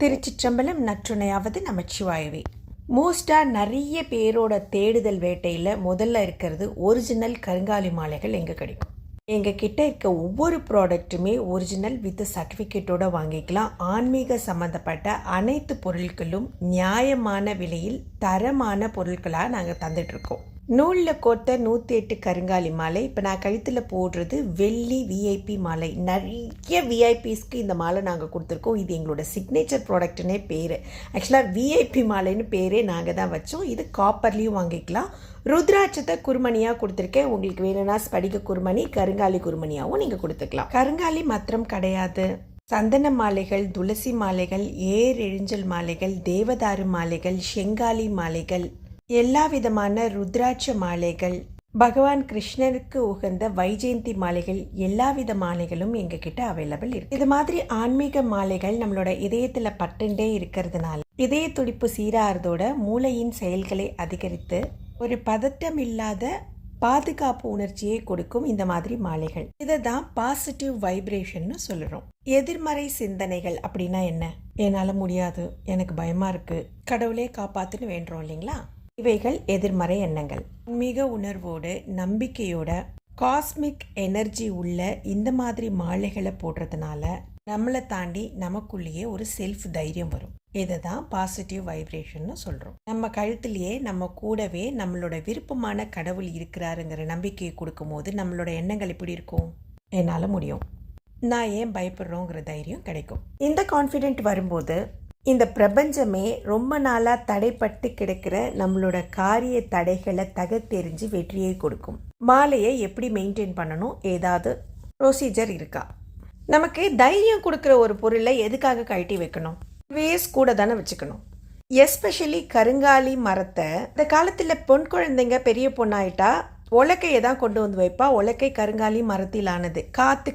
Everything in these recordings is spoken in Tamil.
திருச்சிற்றம்பலம் நற்றுணையாவது நமச்சிவாயவே. மோஸ்ட்டாக நிறைய பேரோட தேடுதல் வேட்டையில் முதல்ல இருக்கிறது ஒரிஜினல் கருங்காலி மாலைகள் எங்கே கிடைக்கும். எங்கள் கிட்ட இருக்க ஒவ்வொரு ப்ராடக்ட்டுமே ஒரிஜினல் வித் சர்டிஃபிகேட்டோட வாங்கிக்கலாம். ஆன்மீக சம்மந்தப்பட்ட அனைத்து பொருட்களும் நியாயமான விலையில் தரமான பொருட்களாக நாங்கள் தந்துட்டுருக்கோம் நூலில் கோர்த்த நூற்றி எட்டு கருங்காலி மாலை. இப்போ நான் கழுத்தில் போடுறது வெள்ளி விஐபி மாலை. நிறைய விஐபிஸ்க்கு இந்த மாலை நாங்கள் கொடுத்துருக்கோம். இது எங்களோட சிக்னேச்சர் ப்ராடக்ட்னே பேர். ஆக்சுவலாக விஐபி மாலைன்னு பேரே நாங்கள் தான் வச்சோம். இது காப்பர்லேயும் வாங்கிக்கலாம். ருத்ராட்சத்தை குருமணியாக கொடுத்துருக்கேன். உங்களுக்கு வேணும்னா ஸ்படிக குருமணி கருங்காலி குருமணியாகவும் நீங்கள் கொடுத்துக்கலாம். கருங்காலி மாத்திரம் கிடையாது. சந்தன மாலைகள் துளசி மாலைகள் ஏர் எழிஞ்சல் மாலைகள் தேவதாரு மாலைகள் செங்காலி மாலைகள் எல்லா விதமான ருத்ராட்ச மாலைகள் பகவான் கிருஷ்ணருக்கு உகந்த வைஜெயந்தி மாலைகள் எல்லா வித மாலைகளும் எங்ககிட்ட அவைலபிள் இருக்கு. இது மாதிரி ஆன்மீக மாலைகள் நம்மளோட இதயத்துல பட்டுண்டே இருக்கிறதுனால இதய துடிப்பு சீராகிறதோட மூளையின் செயல்களை அதிகரித்து ஒரு பதட்டம் இல்லாத பாதுகாப்பு உணர்ச்சியை கொடுக்கும் இந்த மாதிரி மாலைகள். இதை தான் பாசிட்டிவ் வைப்ரேஷன்னு சொல்லுறோம் எதிர்மறை சிந்தனைகள் அப்படின்னா என்ன? என்னால் முடியாது. எனக்கு பயமா இருக்கு. கடவுளே காப்பாத்துன்னு வேண்டுறோம் இல்லைங்களா? இவைகள் எதிர்மறை எண்ணங்கள். ஆன்மீக உணர்வோடு நம்பிக்கையோட காஸ்மிக் எனர்ஜி உள்ள இந்த மாதிரி மாலைகளை போடுறதுனால நம்மளை தாண்டி நமக்குள்ளேயே ஒரு செல்ஃப் தைரியம் வரும். இதை தான் பாசிட்டிவ் வைப்ரேஷன்னு சொல்கிறோம் நம்ம கழுத்துலேயே நம்ம கூடவே நம்மளோட விருப்பமான கடவுள் இருக்கிறாருங்கிற நம்பிக்கையை கொடுக்கும்போது நம்மளோட எண்ணங்கள் எப்படி இருக்கும்? என்னால் முடியும். நான் ஏன் பயப்படுறோங்கிற தைரியம் கிடைக்கும். இந்த கான்ஃபிடென்ட் வரும்போது இந்த பிரபஞ்சமே ரொம்ப நாளாக தடைப்பட்டு கிடக்கிற நம்மளோட காரிய தடைகளை தகத்தெறிஞ்சு வெற்றியை கொடுக்கும். மாலையை எப்படி மெயின்டைன் பண்ணணும்? ஏதாவது ப்ரொசீஜர் இருக்கா? நமக்கு தைரியம் கொடுக்குற ஒரு பொருளை எதுக்காக கழட்டி வைக்கணும்? வேஸ் கூட தானே வச்சுக்கணும். எஸ்பெஷலி கருங்காலி மரத்தை இந்த காலத்தில் பொன் குழந்தைங்க பெரிய பொண்ணாயிட்டா உலக்கையை தான் கொண்டு வந்து வைப்பா. உலக்கை கருங்காலி மரத்தில் ஆனது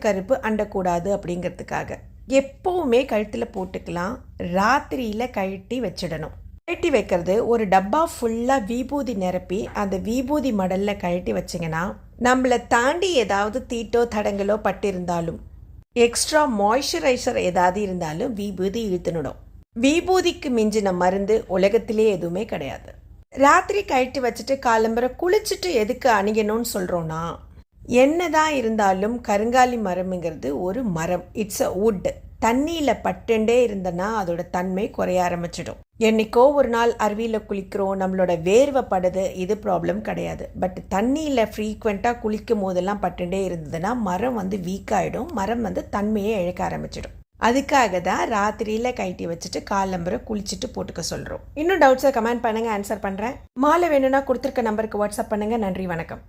கருப்பு அண்டக்கூடாது அப்படிங்கிறதுக்காக. எப்போவுமே கழுத்தில் போட்டுக்கலாம். ராத்திரியில் கழட்டி வச்சிடணும். கழட்டி வைக்கிறது ஒரு டப்பா ஃபுல்லாக விபூதி நிரப்பி அந்த விபூதி மடலில் கழட்டி வச்சிங்கன்னா நம்மளை தாண்டி ஏதாவது தீட்டோ தடங்களோ பட்டிருந்தாலும் எக்ஸ்ட்ரா மாய்ஸ்சரைசர் ஏதாவது இருந்தாலும் விபூதி இழுத்துனுடும் விபூதிக்கு மிஞ்சின மருந்து உலகத்திலே எதுவுமே கிடையாது. ராத்திரி கழட்டி வச்சுட்டு காலம்பரை குளிச்சுட்டு எதுக்கு அணியணும்னு சொல்கிறோன்னா என்னதான் இருந்தாலும் கருங்காலி மரம்ங்கிறது ஒரு மரம். இட்ஸ் அ வுட் தண்ணியில் பட்டுண்டே இருந்தனா அதோட தன்மை குறைய ஆரம்பிச்சிடும். என்னைக்கோ ஒரு நாள் அருவியில் குளிக்கிறோம் நம்மளோட வேர்வை படுது இது ப்ராப்ளம் கிடையாது. பட் தண்ணியில் ஃப்ரீக்வெண்ட்டாக குளிக்கும் போதெல்லாம் பட்டுண்டே இருந்ததுன்னா மரம் வந்து வீக் ஆகிடும் மரம் வந்து தன்மையை இழக்க ஆரம்பிச்சிடும். அதுக்காக தான் ராத்திரியில் கைட்டி வச்சுட்டு காலம்பரை குளிச்சுட்டு போட்டுக்க சொல்கிறோம் இன்னும் டவுட்ஸை கமெண்ட் பண்ணுங்கள் ஆன்சர் பண்ணுறேன் மாலை வேணும்னா கொடுத்துருக்க நம்பருக்கு வாட்ஸ்அப் பண்ணுங்கள் நன்றி வணக்கம்.